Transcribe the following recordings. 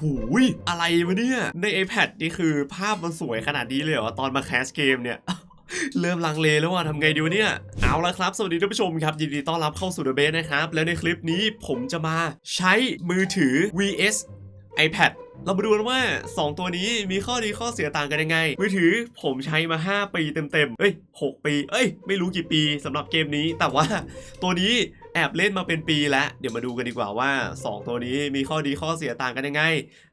หูยอะไรวะเนี่ยใน iPad นี่คือภาพมันสวยขนาดนี้เลยเหรอตอนมาแคสเกมเนี่ยเริ่มลังเลแล้วว่าทำไงดีวะเนี่ย เอาละครับ สวัสดีท่านผู้ชมครับ ยินดีต้อนรับเข้าสู่ The Base นะครับ แล้วในคลิปนี้ผมจะมาใช้มือถือ vs iPad เรามาดูกันว่า 2 ตัวนี้มีข้อดีข้อเสียต่างกันยังไง มือถือผมใช้มา 5 ปีเต็มๆเอ้ย 6 ปี เอ้ย ไม่รู้กี่ปีสำหรับเกมนี้ แต่ว่าตัวนี้ แอบเล่นมาเป็นปีแล้ว เดี๋ยวมาดูกันดีกว่าว่า 2 ตัวนี้มีข้อดีข้อเสียต่างกันยังไง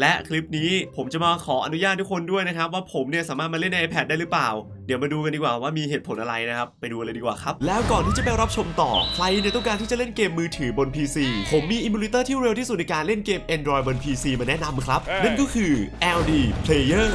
และคลิปนี้ผมจะมาขออนุญาตทุกคนด้วยนะครับ ว่าผมเนี่ยสามารถมาเล่นใน iPad ได้หรือเปล่า เดี๋ยวมาดูกันดีกว่าว่ามีเหตุผลอะไรนะครับ ไปดูเลยดีกว่าครับ แล้วก่อนที่จะไปรับชมต่อ ใครเนี่ยต้องการที่จะเล่นเกมมือถือบน PC ผมมีอิมูเลเตอร์ที่เร็วที่สุดในการเล่นเกม Android บน PC มาแนะนำครับ นั่นก็คือ LD Player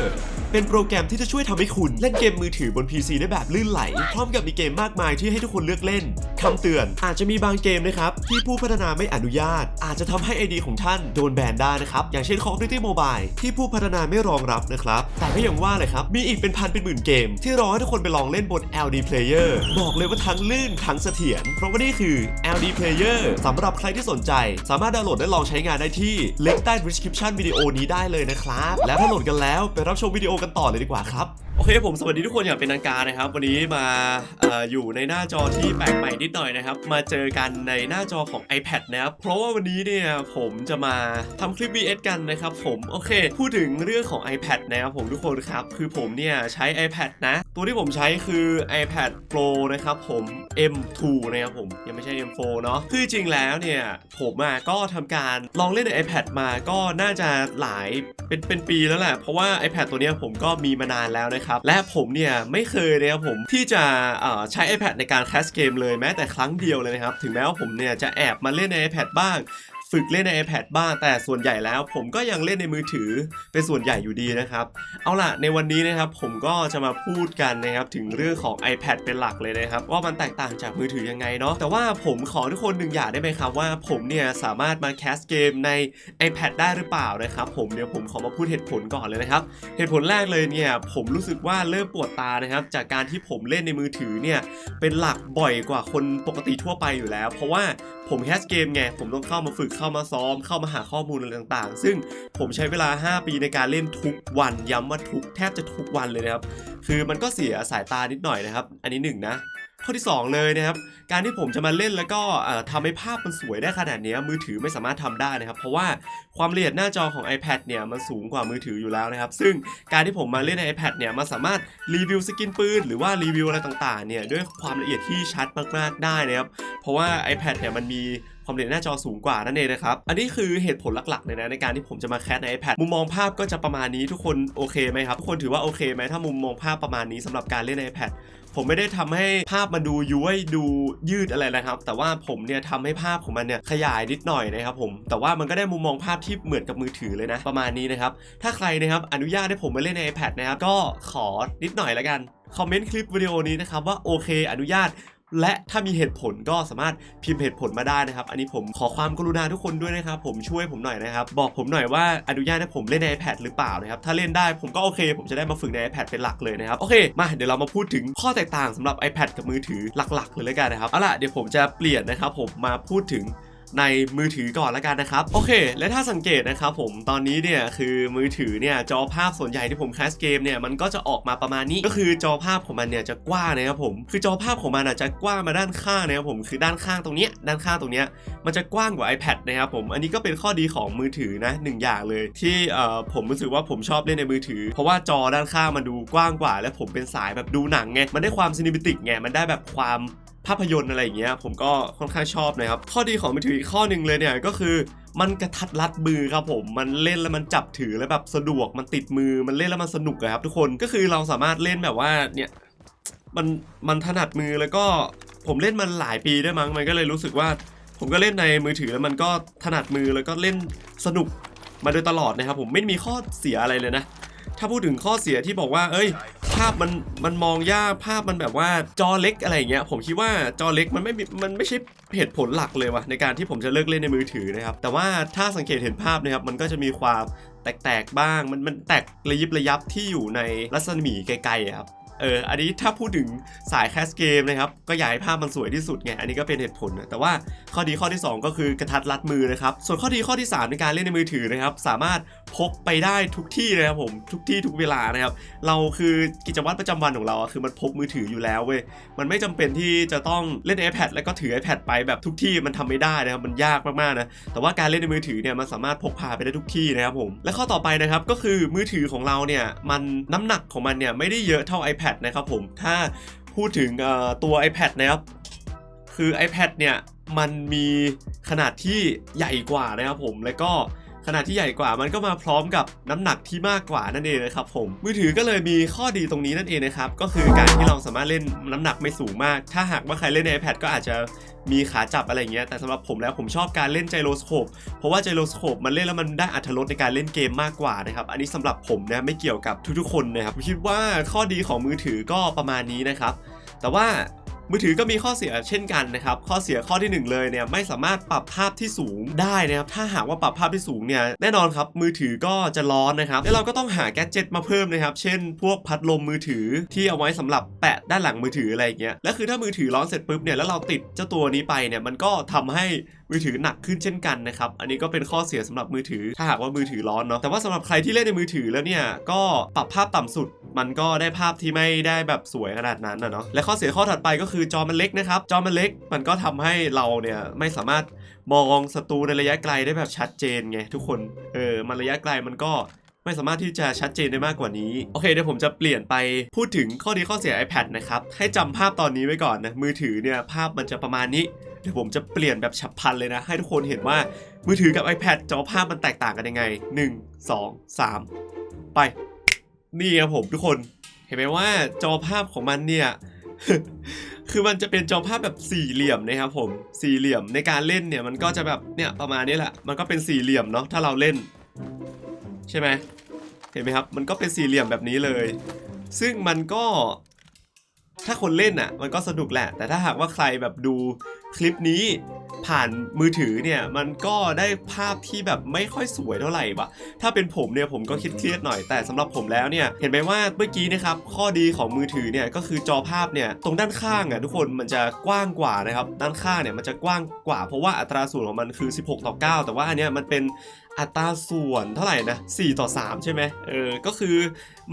เป็นโปรแกรมที่จะช่วยทำให้คุณเล่นเกมมือถือบน PC ได้แบบลื่นไหล พร้อมกับมีเกมมากมายที่ให้ทุกคนเลือกเล่นคำเตือนอาจจะมีบางเกมนะครับ ที่ผู้พัฒนาไม่อนุญาต อาจจะทำให้ ID ของท่านโดนแบนได้นะครับ อย่างเช่น Call of Duty Mobile ที่ผู้พัฒนาไม่รองรับนะครับ แต่ก็ยังว่าเลยครับ มีอีกเป็นพันเป็นหมื่นเกม ที่รอให้ทุกคนไปลองเล่นบน LD Player บอกเลยว่าทั้งลื่นทั้งเสถียรเพราะว่านี่คือ LD Player สำหรับใครที่สนใจ สามารถดาวน์โหลดและลองใช้งานได้ที่ลิงก์ใต้ description วิดีโอนี้ได้เลยนะครับแล้วถ้าโหลดกันแล้วไปรับชมวิดีโอกันต่อเลยดีกว่าครับ โอเคผมสวัสดีทุกคนอย่างเป็นทางการนะครับ วันนี้มาอออยู่ในหน้าจอที่แปลกใหม่นิดหน่อยนะครับ มาเจอกันในหน้าจอของ iPad นะครับเพราะว่าวันนี้เนี่ยผมจะมาทำคลิป VS กันนะครับผมโอเค พูดถึงเรื่องของ iPad นะครับผมทุกคนครับ คือผมเนี่ยใช้ iPad นะ ตัวที่ผมใช้คือ iPad Pro นะครับผม M2 นะครับผมยังไม่ใช่ M4 เนาะคือจริงแล้วเนี่ยผมอะก็ทำการลองเล่นใน iPad มาก็น่าจะหลายเป็นเป็นปีแล้วแหละเพราะว่า iPad ตัวเนี้ยผมก็มีมานานแล้วนะครับและผมเนี่ยไม่เคยนะครับผมที่จะใช้ iPad ในการแคสเกมเลยแม้แต่ครั้งเดียวเลยนะครับ ถึงแม้ว่าผมเนี่ยจะแอบมาเล่นใน iPad บ้าง ฝึกเล่นใน iPad บ้าง แต่ส่วนใหญ่แล้วผมก็ยังเล่นในมือถือเป็นส่วนใหญ่อยู่ดีนะครับ เอาล่ะในวันนี้นะครับผมก็จะมาพูดกันนะครับถึงเรื่องของ iPad เป็นหลักเลยนะครับว่ามันแตกต่างจากมือถือยังไงเนาะแต่ว่าผมขอทุกคนหนึ่งอย่างได้ไหมครับว่าผมเนี่ยสามารถมาแคสเกมใน iPad ได้หรือเปล่านะครับผมเดี๋ยวผมขอมาพูดเหตุผลก่อนเลยนะครับเหตุผลแรกเลยเนี่ยผมรู้สึกว่าเริ่มปวดตานะครับจากการที่ผมเล่นในมือถือเนี่ยเป็นหลักบ่อยกว่าคนปกติทั่วไปอยู่แล้ว เพราะว่า ผมแคสเกมไง ผมต้องเข้ามาฝึกเข้ามาซ้อม เข้ามาหาข้อมูลอะไรต่างๆ ซึ่งผมใช้เวลา 5 ปีในการเล่นทุกวันย้ำว่าทุกแทบจะทุกวันเลยนะครับ คือมันก็เสียสายตานิดหน่อยนะครับ อันนี้หนึ่งนะ ข้อที่ 2 เลยนะครับ การที่ผมจะมาเล่นแล้วก็เอ่อทำให้ภาพมันสวยได้ขนาดนี้มือถือไม่สามารถทำได้นะครับ เพราะว่าความละเอียดหน้าจอของ iPad เนี่ยมันสูงกว่ามือถืออยู่แล้วนะครับ ซึ่งการที่ผมมาเล่นใน iPad เนี่ยมันสามารถรีวิวสกินปืนหรือว่ารีวิวอะไรต่างๆเนี่ยด้วยความละเอียดที่ชัดมากๆได้นะครับ เพราะว่า iPad เนี่ยมันมี ความละเอียดหน้าจอสูงกว่านั่นเองนะครับ อันนี้คือเหตุผลหลักๆเลยนะในการที่ผมจะมาแคสใน iPad มุมมองภาพก็จะประมาณนี้ทุกคนโอเคไหมครับทุกคนถือว่าโอเคไหมถ้ามุมมองภาพประมาณนี้สำหรับการเล่นใน iPad ผมไม่ได้ทำให้ภาพมันดูย้วยดูยืดอะไรนะครับ แต่ว่าผมเนี่ยทำให้ภาพของมันเนี่ยขยายนิดหน่อยนะครับผมแต่ว่ามันก็ได้มุมมองภาพที่เหมือนกับมือถือเลยนะ ประมาณนี้นะครับ ถ้าใครนะครับอนุญาตให้ผมมาเล่นใน iPad นะครับก็ขอนิดหน่อยแล้วกันคอมเมนต์คลิปวิดีโอนี้นะครับว่าโอเค อนุญาต และถ้ามีเหตุผลก็สามารถพิมพ์เหตุผลมาได้นะครับ อันนี้ผมขอความกรุณาทุกคนด้วยนะครับ ผมช่วยผมหน่อยนะครับ บอกผมหน่อยว่าอนุญาตให้ผมเล่นใน iPad หรือเปล่านะครับ ถ้าเล่นได้ผมก็โอเค ผมจะได้มาฝึกใน iPad เป็นหลักเลยนะครับ โอเค มาเดี๋ยวเรามาพูดถึงข้อแตกต่างสำหรับ iPad กับมือถือหลัก ๆ เลยแล้วกันนะครับ เอาล่ะเดี๋ยวผมจะเปลี่ยนนะครับผมมาพูดถึง ในมือถือก่อนล้วกันนะครับ โอเค และถ้าสังเกตนะครับผมตอนนี้เนี่ยคือมือถือเนี่ยจอภาพส่วนใหญ่ที่ผมแคสเกมเนี่ยมันก็จะออกมาประมาณนี้ก็คือจอภาพของมันเนี่ยจะกว้างนะครับผมคือจอภาพของมันอาจจะกว้างมาด้านข้างนะครับผมคือด้านข้างตรงนี้ด้านข้างตรงนี้มันจะกว้างกว่า iPad นะครับผมอันนี้ก็เป็นข้อดีของมือถือนะหนึ่งอย่างเลย ที่เอ่อผมรู้สึกว่าผมชอบเล่นในมือถือ เพราะว่าจอด้านข้างมันดูกว้างกว่า และผมเป็นสายแบบดูหนังไงมันได้ความซินิมิติกไงมันได้แบบความ ภาพยนตร์อะไรอย่างเงี้ยผมก็ค่อนข้างชอบนะครับ ข้อดีของมือถืออีกข้อหนึ่งเลยเนี่ยก็คือมันกระทัดรัดมือครับผม มันเล่นแล้วมันจับถือแล้วแบบสะดวก มันติดมือ มันเล่นแล้วมันสนุกอครับ ทุกคน ก็คือเราสามารถเล่นแบบว่าเนี่ยมันมันถนัดมือแล้วก็ผมเล่นมันหลายปีได้มั้ง มันก็เลยรู้สึกว่า ผมก็เล่นในมือถือแล้วมันก็ถนัดมือแล้วก็เล่นสนุกมาโดยตลอดนะครับผมไม่มีข้อเสียอะไรเลยนะ ถ้าพูดถึงข้อเสียที่บอกว่า เอ้ย ภาพมันมันมองยากภาพมันแบบว่าจอเล็กอะไรอย่างเงี้ยผมคิดว่าจอเล็กมันไม่มันไม่ใช่เหตุผลหลักเลยว่ะในการที่ผมจะเลิกเล่นในมือถือนะครับแต่ว่าถ้าสังเกตเห็นภาพนะครับมันก็จะมีความแตกๆบ้าง มันมันแตกระยิบระยับที่อยู่ในรัศมีไกลๆครับ เอออันนี้ถ้าพูดถึงสายแคสเกมนะครับก็อยากให้ภาพมันสวยที่สุดไงอันนี้ก็เป็นเหตุผลนะแต่ว่าข้อดีข้อที่ 2 ก็คือกระทัดรัดมือนะครับส่วนข้อดีข้อที่ 3 ในการเล่นในมือถือนะครับ สามารถพกไปได้ทุกที่นะครับผมทุกที่ทุกเวลานะครับ เราคือกิจวัตรประจำวันของเราคือมันพกมือถืออยู่แล้วเว้ยมันไม่จำเป็นที่จะต้องเล่น iPad แล้วก็ถือ iPad ไปแบบทุกที่มันทำไม่ได้นะครับมันยากมากๆนะแต่ว่าการเล่นในมือถือเนี่ยมันสามารถพกพาไปได้ทุกที่นะครับผมและข้อต่อไปนะครับก็คือมือถือของเราเนี่ยมันน้ำหนักของมันเนี่ยไม่ได้เยอะเท่า iPad นะครับผม ถ้าพูดถึงตัว iPad นะครับ คือ iPad เนี่ยมันมีขนาดที่ใหญ่กว่านะครับผม แล้วก็ ขนาดที่ใหญ่กว่ามันก็มาพร้อมกับน้ำหนักที่มากกว่านั่นเองนะครับผมมือถือก็เลยมีข้อดีตรงนี้นั่นเองนะครับก็คือการที่เราสามารถเล่นน้ำหนักไม่สูงมาก ถ้าหากว่าใครเล่นใน iPad ก็อาจจะมีขาจับอะไรเงี้ยแต่สำหรับผมแล้วผมชอบการเล่นไจโรสโคปเพราะว่าไจโรสโคปมันเล่นแล้วมันได้อัธรสในการเล่นเกมมากกว่านะครับอันนี้สำหรับผมนะไม่เกี่ยวกับทุกๆคนนะครับผมคิดว่าข้อดีของมือถือก็ประมาณนี้นะครับแต่ว่า มือถือก็มีข้อเสียเช่นกันนะครับ ข้อเสียข้อที่หนึ่งเลยเนี่ยไม่สามารถปรับภาพที่สูงได้นะครับ ถ้าหากว่าปรับภาพที่สูงเนี่ยแน่นอนครับมือถือก็จะร้อนนะครับ แล้วเราก็ต้องหาแกจิตมาเพิ่มนะครับ เช่น พวกพัดลมมือถือที่เอาไว้สำหรับแปะด้านหลังมือถืออะไรอย่างเงี้ย และคือถ้ามือถือร้อนเสร็จปุ๊บเนี่ยแล้วเราติดเจ้าตัวนี้ไปเนี่ยมันก็ทำให้ มือถือหนักขึ้นเช่นกันนะครับ อันนี้ก็เป็นข้อเสียสำหรับมือถือ ถ้าหากว่ามือถือร้อนเนาะ แต่ว่าสำหรับใครที่เล่นในมือถือแล้วเนี่ย ก็ปรับภาพต่ำสุด มันก็ได้ภาพที่ไม่ได้แบบสวยขนาดนั้นนะเนาะ และข้อเสียข้อถัดไปก็คือจอมันเล็กนะครับ จอมันเล็ก มันก็ทำให้เราเนี่ยไม่สามารถมองศัตรูในระยะไกลได้แบบชัดเจนไงทุกคน เออ มันระยะไกลมันก็ไม่สามารถที่จะชัดเจนได้มากกว่านี้ โอเคเดี๋ยวผมจะเปลี่ยนไปพูดถึงข้อดีข้อเสีย iPad นะครับ ให้จำภาพตอนนี้ไว้ก่อนนะ มือถือเนี่ยภาพมันจะประมาณนี้ เดี๋ยวผมจะเปลี่ยนแบบฉับพลันเลยนะ ให้ทุกคนเห็นว่ามือถือกับ iPad จอภาพมันแตกต่างกันยังไง 1 2 3 ไป นี่ครับผมทุกคน เห็นไหมว่าจอภาพของมันเนี่ย คือมันจะเป็นจอภาพแบบสี่เหลี่ยมนะครับผมสี่เหลี่ยมในการเล่นเนี่ยมันก็จะแบบเนี่ยประมาณนี้แหละ มันก็เป็นสี่เหลี่ยมเนาะถ้าเราเล่น ใช่ไหมเห็นไหมครับ มันก็เป็นสี่เหลี่ยมแบบนี้เลย ซึ่งมันก็ ถ้าคนเล่นอะ มันก็สนุกแหละ แต่ถ้าหากว่าใครแบบดูคลิปนี้ผ่านมือถือเนี่ย มันก็ได้ภาพที่แบบไม่ค่อยสวยเท่าไหร่วะถ้าเป็นผมเนี่ยผมก็คิดเครียดๆหน่อย แต่สำหรับผมแล้วเนี่ย เห็นไหมว่าเมื่อกี้นะครับ ข้อดีของมือถือเนี่ยก็คือจอภาพเนี่ยตรงด้านข้างอะทุกคนมันจะกว้างกว่านะครับ ด้านข้างเนี่ยมันจะกว้างกว่า เพราะว่าอัตราส่วนของมันคือ 16 ต่อ 9 แต่ว่าอันเนี้ยมันเป็นอัตราส่วนเท่าไหร่นะ4ต่อ 3 ใช่ไหมเออ ก็คือ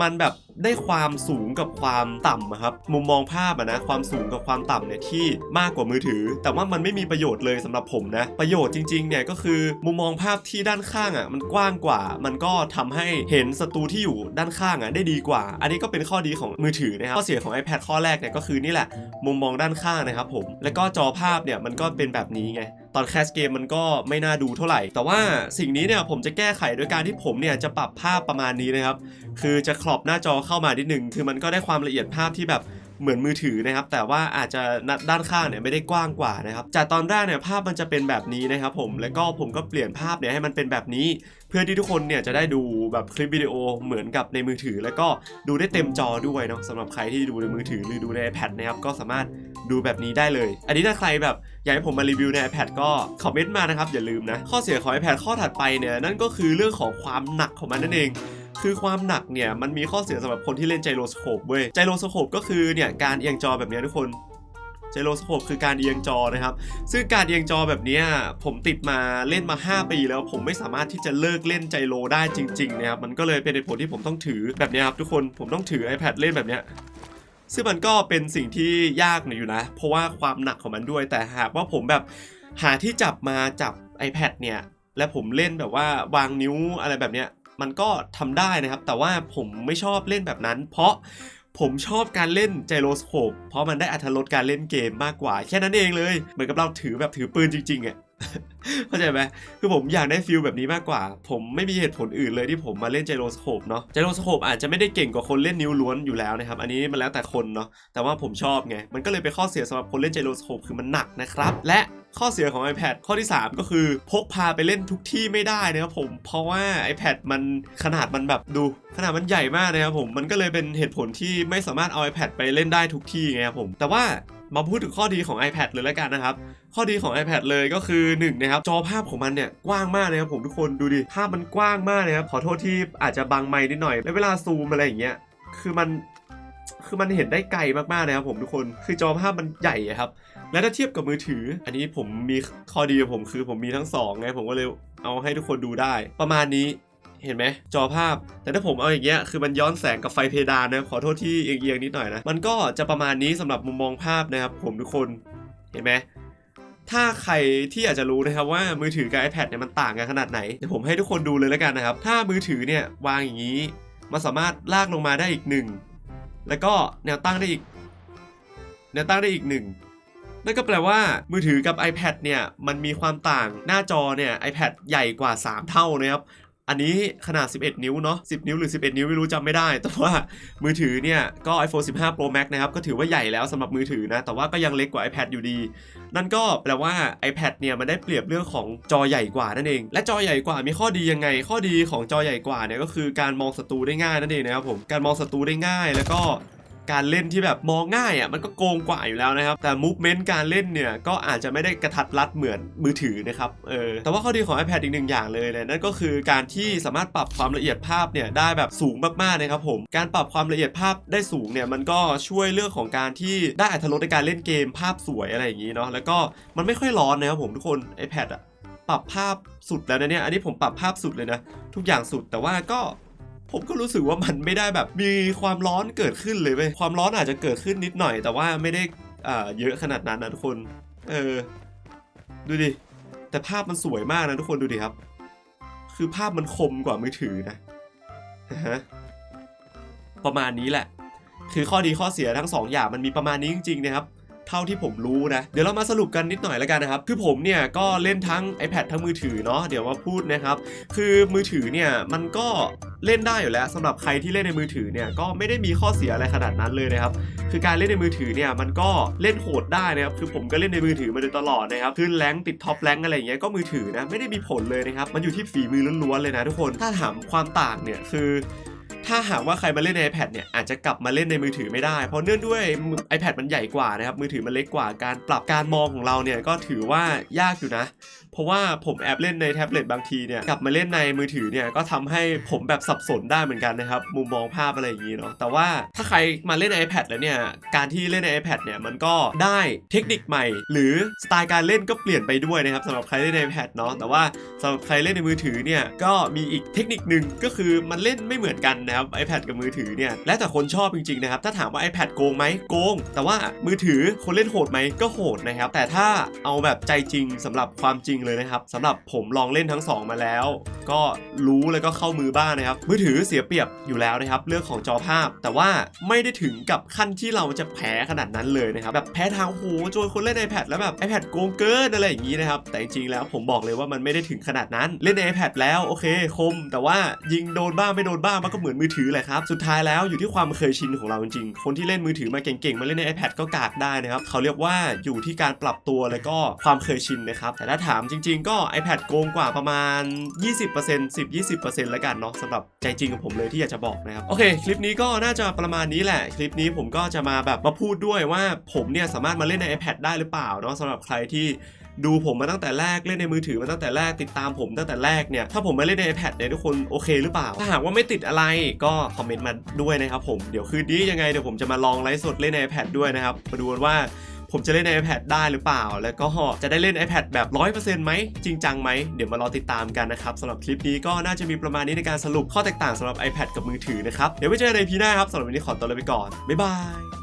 มันแบบได้ความสูงกับความต่ำครับ มุมมองภาพอะนะ ความสูงกับความต่ำเนี่ยที่มากกว่ามือถือ แต่ว่ามันไม่มีประโยชน์เลยสำหรับผมนะ ประโยชน์จริงๆเนี่ยก็คือมุมมองภาพที่ด้านข้างอะมันกว้างกว่า มันก็ทำให้เห็นศัตรูที่อยู่ด้านข้างอะได้ดีกว่า อันนี้ก็เป็นข้อดีของมือถือนะครับ ข้อเสียของ iPad ข้อแรกเนี่ยก็คือนี่แหละ มุมมองด้านข้างนะครับผม แล้วก็จอภาพเนี่ยมันก็เป็นแบบนี้ไง อนแคสเกมมันก็ไม่น่าดูเท่าไหร่ แต่ว่าสิ่งนี้เนี่ยผมจะแก้ไขโดยการที่ผมเนี่ยจะปรับภาพประมาณนี้นะครับ คือจะครอบหน้าจอเข้ามานิดนึงคือมันก็ได้ความละเอียดภาพที่แบบ เหมือนมือถือนะครับ แต่ว่าอาจจะด้านข้างเนี่ยไม่ได้กว้างกว่านะครับ จากตอนแรกเนี่ยภาพมันจะเป็นแบบนี้นะครับผม แล้วก็ผมก็เปลี่ยนภาพเนี่ยให้มันเป็นแบบนี้ เพื่อที่ทุกคนเนี่ยจะได้ดูแบบคลิปวิดีโอเหมือนกับในมือถือ แล้วก็ดูได้เต็มจอด้วยเนาะสำหรับใครที่ดูในมือถือหรือดูใน iPad นะครับก็สามารถดูแบบนี้ได้เลย อันนี้ถ้าใครแบบอยากให้ผมมารีวิวใน iPad ก็คอมเมนต์มานะครับอย่าลืมนะ ข้อเสียของ iPad ข้อถัดไปเนี่ยนั่นก็คือเรื่องของความหนักของมันนั่นเอง คือความหนักเนี่ยมันมีข้อเสียสำหรับคนที่เล่นไจโรสโคปเว้ยไจโรสโคปก็คือเนี่ยการเอียงจอแบบนี้ทุกคนไจโรสโคปคือการเอียงจอนะครับ ซึ่งการเอียงจอแบบนี้ผมติดมาเล่นมา 5 ปีแล้วผมไม่สามารถที่จะเลิกเล่นไจโรได้จริงๆนะครับมันก็เลยเป็นเหตุผลที่ผมต้องถือแบบนี้ครับทุกคนผมต้องถือ iPad เล่นแบบนี้ซึ่งมันก็เป็นสิ่งที่ยากหน่อยอยู่นะ เพราะว่าความหนักของมันด้วยแต่หากว่าผมแบบหาที่จับมาจับ iPad เนี่ย และผมเล่นแบบว่าวางนิ้วอะไรแบบเนี้ย มันก็ทำได้นะครับ แต่ว่าผมไม่ชอบเล่นแบบนั้น เพราะผมชอบการเล่นไจโรสโคปเพราะมันได้อัธรสการเล่นเกมมากกว่า แค่นั้นเองเลย เหมือนกับเราถือแบบถือปืนจริงๆอะ เข้าใจไหมคือผมอยากได้ฟิลแบบนี้มากกว่า ผมไม่มีเหตุผลอื่นเลยที่ผมมาเล่นไจโรสโคปเนาะไจโรสโคปอาจจะไม่ได้เก่งกว่าคนเล่นนิ้วล้วนอยู่แล้วนะครับ อันนี้มันแล้วแต่คนเนาะแต่ว่าผมชอบไง มันก็เลยเป็นข้อเสียสำหรับคนเล่นไจโรสโคปคือมันหนักนะครับ และข้อเสียของ iPad ข้อที่ 3 ก็คือพกพาไปเล่นทุกที่ไม่ได้นะครับผม เพราะว่า iPad มันขนาดมันแบบดู ขนาดมันใหญ่มากนะครับผม มันก็เลยเป็นเหตุผลที่ไม่สามารถเอา iPad ไปเล่นได้ทุกที่ไงครับผม แต่ว่า มาพูดถึงข้อดีของ iPad เลยแล้วกันนะครับ ข้อดีของ iPad เลยก็คือ1นะครับจอภาพของมันเนี่ยกว้างมากนะครับผมทุกคนดูดิภาพมันกว้างมากเลยครับขอโทษที่อาจจะบังไมค์นิดหน่อยแล้วเวลาซูมอะไรอย่างเงี้ยคือมันคือมันเห็นได้ไกลมากๆนะครับผมทุกคนคือจอภาพมันใหญ่ครับ และถ้าเทียบกับมือถือ อันนี้ผมมีข้อดีของผมคือผมมีทั้งสองไงผมก็เลยเอาให้ทุกคนดูได้ ประมาณนี้ เห็นไหมจอภาพ แต่ถ้าผมเอาอย่างเงี้ยคือมันย้อนแสงกับไฟเพดานนะขอโทษที่เอียงๆนิดหน่อยนะมันก็จะประมาณนี้สำหรับมุมมองภาพนะครับ ผมทุกคนเห็นไหมถ้าใครที่อยากจะรู้นะครับว่ามือถือกับ iPad เนี่ยมันต่างกันขนาดไหนเดี๋ยวผมให้ทุกคนดูเลยแล้วกันนะครับ ถ้ามือถือเนี่ยวางอย่างนี้มันสามารถลากลงมาได้อีกหนึ่งแล้วก็แนวตั้งได้อีก แนวตั้งได้อีกหนึ่งนั่นก็แปลว่ามือถือกับ iPad เนี่ยมันมีความต่างหน้าจอเนี่ย iPad ใหญ่กว่า 3 เท่านะครับ อันนี้ขนาด 11 นิ้วเนาะ 10 นิ้วหรือ 11 นิ้วไม่รู้จำไม่ได้ แต่ว่ามือถือเนี่ยก็ iPhone 15 Pro Max นะครับ ก็ถือว่าใหญ่แล้วสำหรับมือถือนะ แต่ว่าก็ยังเล็กกว่า iPad อยู่ดี นั่นก็แปลว่า iPad เนี่ยมันได้เปรียบเรื่องของจอใหญ่กว่านั่นเอง และจอใหญ่กว่ามีข้อดียังไง ข้อดีของจอใหญ่กว่าเนี่ยก็คือการมองศัตรูได้ง่ายนั่นเองนะครับผม การมองศัตรูได้ง่ายแล้วก็ การเล่นที่แบบมองง่ายอะมันก็โกงกว่าอยู่แล้วนะครับ แต่มูฟเมนต์การเล่นเนี่ยก็อาจจะไม่ได้กระทัดรัดเหมือนมือถือนะครับเออแต่ว่าข้อดีของ iPad อีกหนึ่งอย่างเลยเนี่ยนั่นก็คือการที่สามารถปรับความละเอียดภาพเนี่ยได้แบบสูงมากๆนะครับผมการปรับความละเอียดภาพได้สูงเนี่ยมันก็ช่วยเรื่องของการที่ได้อรรถรสในการเล่นเกมภาพสวยอะไรอย่างนี้เนาะแล้วก็มันไม่ค่อยร้อนนะครับผมทุกคน iPad อะปรับภาพสุดแล้วนะเนี่ยอันนี้ผมปรับภาพสุดเลยนะ ทุกอย่างสุดแต่ว่าก็ ผมก็รู้สึกว่ามันไม่ได้แบบมีความร้อนเกิดขึ้นเลยเว้ยความร้อนอาจจะเกิดขึ้นนิดหน่อย แต่ว่าไม่ได้อ่าเยอะขนาดนั้นนะทุกคน เออ ดูดิ แต่ภาพมันสวยมากนะทุกคนดูดิครับ คือภาพมันคมกว่ามือถือนะฮะประมาณนี้แหละ คือข้อดีข้อเสียทั้งสองอย่างมันมีประมาณนี้จริงๆนะครับ เท่าที่ผมรู้นะ เดี๋ยวเรามาสรุปกันนิดหน่อยแล้วกันนะครับ คือผมเนี่ยก็เล่นทั้ง iPad ทั้งมือถือเนาะเดี๋ยวมาพูดนะครับ คือมือถือเนี่ยมันก็เล่นได้อยู่แล้วสำหรับใครที่เล่นในมือถือเนี่ยก็ไม่ได้มีข้อเสียอะไรขนาดนั้นเลยนะครับคือการเล่นในมือถือเนี่ยมันก็เล่นโหดได้นะครับคือผมก็เล่นในมือถือมาโดยตลอดนะครับขึ้นแรงติดท็อปแรงอะไรอย่างเงี้ยก็มือถือนะไม่ได้มีผลเลยนะครับมันอยู่ที่ฝีมือล้วนๆเลยนะทุกคนถ้าถามความต่างเนี่ยคือ ถ้าหากว่าใครมาเล่นใน iPad เนี่ยอาจจะกลับมาเล่นในมือถือไม่ได้ เพราะเนื่องด้วย iPad มันใหญ่กว่านะครับมือถือมันเล็กกว่าการปรับการมองของเราเนี่ยก็ถือว่ายากอยู่นะ เพราะว่าผมแอบเล่นในแท็บเล็ตบางทีเนี่ยกลับมาเล่นในมือถือเนี่ยก็ทำให้ผมแบบสับสนได้เหมือนกันนะครับมุมมองภาพอะไรอย่างนี้เนาะแต่ว่าถ้าใครมาเล่นใน iPad แล้วเนี่ยการที่เล่นใน iPad เนี่ยมันก็ได้เทคนิคใหม่ หรือสไตล์การเล่นก็เปลี่ยนไปด้วยนะครับสำหรับใครเล่นใน iPad เนาะแต่ว่าสำหรับใครเล่นในมือถือเนี่ยก็มีอีกเทคนิคหนึ่งก็คือมันเล่นไม่เหมือนกันนะครับ iPad กับมือถือเนี่ยและแต่คนชอบจริงๆนะครับถ้าถามว่า iPad โกงไหมโกง แต่ว่ามือถือคนเล่นโหดไหมก็โหดนะครับ แต่ถ้าเอาแบบใจจริงสำหรับความจริงเลยนะครับสำหรับผมลองเล่นทั้งสองมาแล้ว ก็รู้แล้วก็เข้ามือบ้างนะครับ มือถือเสียเปรียบอยู่แล้วนะครับ เรื่องของจอภาพ แต่ว่าไม่ได้ถึงกับขั้นที่เราจะแพ้ขนาดนั้นเลยนะครับ แบบแพ้ทางโอ้โหโจนคนเล่น iPad แล้วแบบ iPad โกงเกินอะไรอย่างนี้นะครับ แต่จริงๆแล้วผมบอกเลยว่ามันไม่ได้ถึงขนาดนั้น เล่นใน iPad แล้วโอเคคม แต่ว่ายิงโดนบ้างไม่โดนบ้างมันก็เหมือนมือถือแหละครับ สุดท้ายแล้วอยู่ที่ความเคยชินของเราจริงๆ คนที่เล่นมือถือมาเก่งๆ มาเล่นใน iPad ก็กากได้นะครับ เขาเรียกว่าอยู่ที่การปรับตัวแล้วก็ความเคยชินนะครับ แต่ถ้าถามจริง ๆ ก็ iPad โกงกว่าประมาณ 20% 10-20%แล้วกันเนาะสำหรับใจจริงของผมเลยที่อยากจะบอกนะครับ โอเค คลิปนี้ก็น่าจะประมาณนี้แหละ คลิปนี้ผมก็จะมาแบบมาพูดด้วยว่าผมเนี่ยสามารถมาเล่นใน iPad ได้หรือเปล่าเนาะสำหรับใครที่ ดูผมมาตั้งแต่แรกเล่นในมือถือมาตั้งแต่แรกติดตามผมตั้งแต่แรกเนี่ยถ้าผมมาเล่นใน iPad เนี่ยทุกคนโอเคหรือเปล่า ถ้าหากว่าไม่ติดอะไรก็คอมเมนต์มาด้วยนะครับผมเดี๋ยวคืนนี้ยังไงเดี๋ยวผมจะมาลองไลฟ์สดเล่นใน iPad ด้วยนะครับมาดูกันว่าผมจะเล่นใน iPad ได้หรือเปล่า แล้วก็จะได้เล่น iPad แบบ 100%ไหม จริงจังไหม เดี๋ยวมารอติดตามกันนะครับสำหรับคลิปนี้ก็น่าจะมีประมาณนี้ในการสรุปข้อแตกต่างสำหรับ iPad กับมือถือนะครับ เดี๋ยวไว้เจอกันในพีหน้าครับสำหรับวันนี้ขอตัวลาไปก่อน บ๊ายบาย